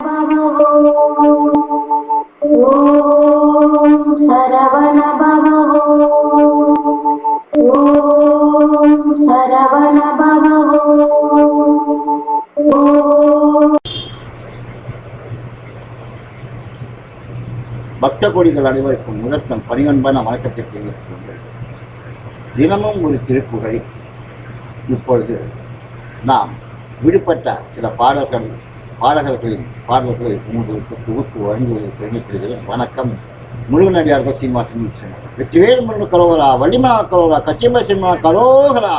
பக்த கோடிகள் அனைவருக்கும் முதற்கண் பணிவன்பான வணக்கத்தை தெரிவித்துக் தினமும் ஒரு திருப்புகழை இப்பொழுது நாம் விடுபட்ட சில பாடல்கள் பாடகர்களின் பாடல்களை உங்களுக்கு தொகுத்து வழங்குவதை பெருமைப்படுகிறேன் வணக்கம். முருகனடியார்கள் சீனிவாசன் விஸ்வநாதன். வெற்றிவேல் முருக கலோகரா வள்ளிமனா கரோகரா கச்சியம்ப சினிமா கரோகரா.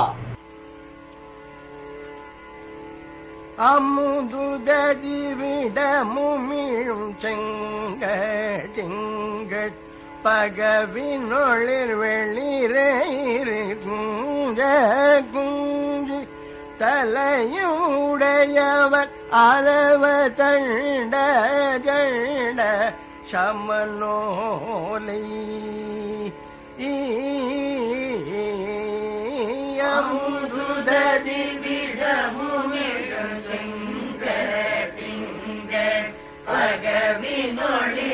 அமுதுததி விடமுமிழும் செங்க செங்க. பகவினொளிர் வெளிரேறு குஞ்ச குஞ்சி. தலையுடையவர் அளவ தண்ட ஜண்ட சமனோலை அமுதுததி விடமுமிழும் செங்க திங்க பகவினொளி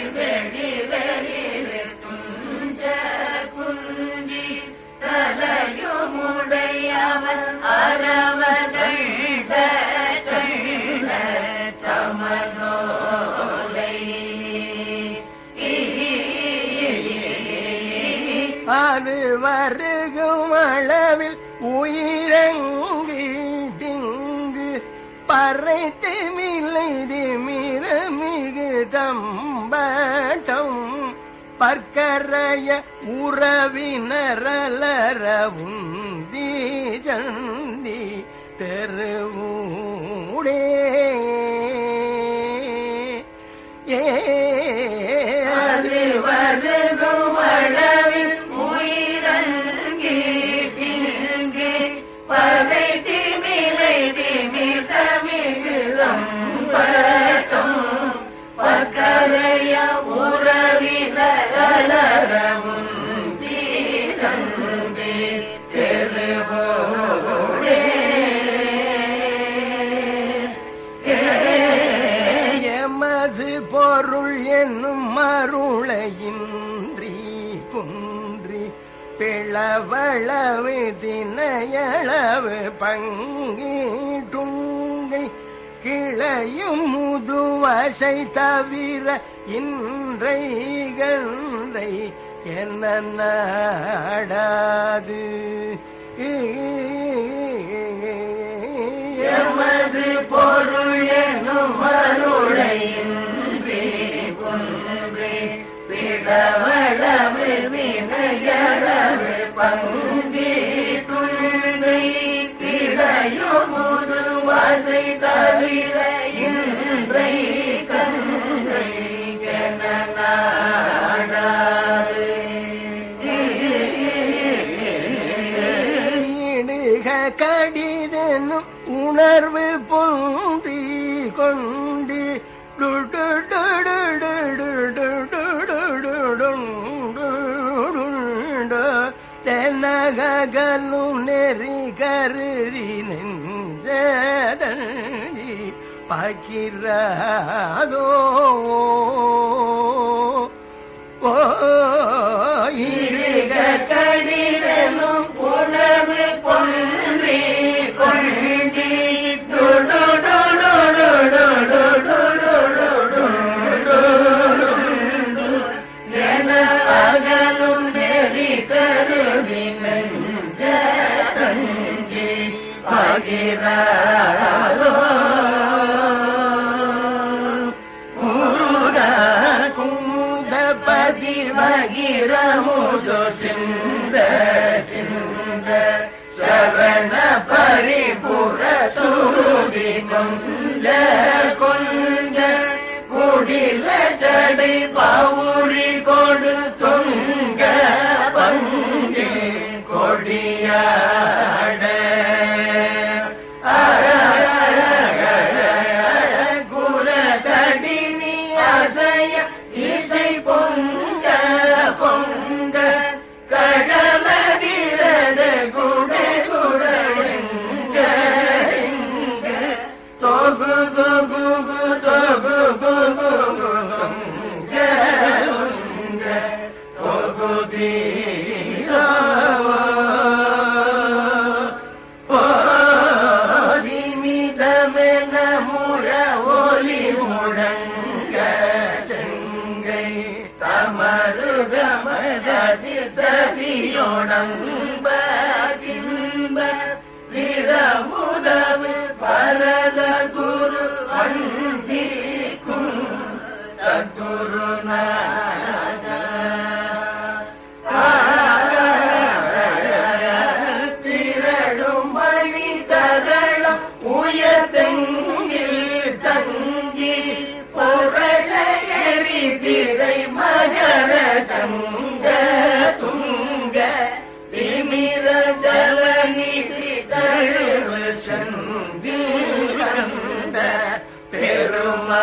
வருகும் அளவில் உயிரங்கி திங்கு பறைத்து மில்லைது மிர மிகு தம்பட்டம். பற்கரைய உறவினரலரவுந்தி சந்தி தெருவூடே. ஏ அது என்னும் மருளையின்றி குன்றி பிளவளவு தினையளவு பங்கீட்டுங்கை கிளையும் முதுவசை தவிர இன்றை கன்றை என்ன நாடாது? எமது பொருள் எனும் மருள் உணர்வு கொண்டி தென்னகலும் நெறி கருதி நெஞ்சதி பகிரதோ ஓ இடுக கடிதனும் பகிராதோ மிதமென முழ ஒலி முழங்க செங்கை தமருகமதி சதியோடம்ப நிறமுதவு பரத குரு வந்தி குரு சத்குருநாத கங்க துங்க திமிர ஜலநிதி தழுவ சந்தி வந்த பெருமாடே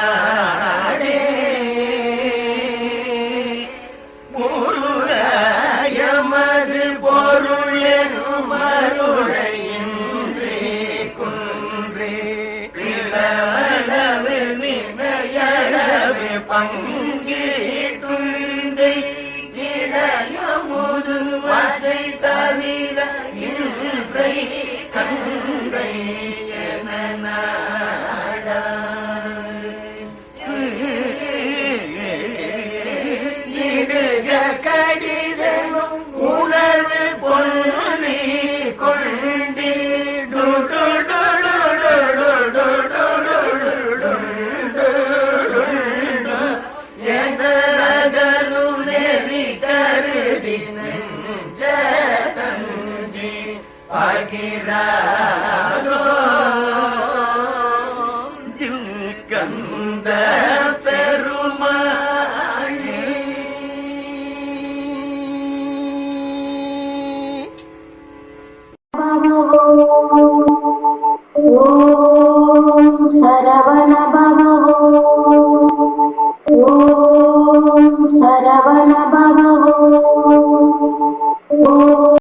முருகமது பொருளெனும் அருளையின்றி குன்றே. பிளவளவு வினையளவு பங்கே Thank you.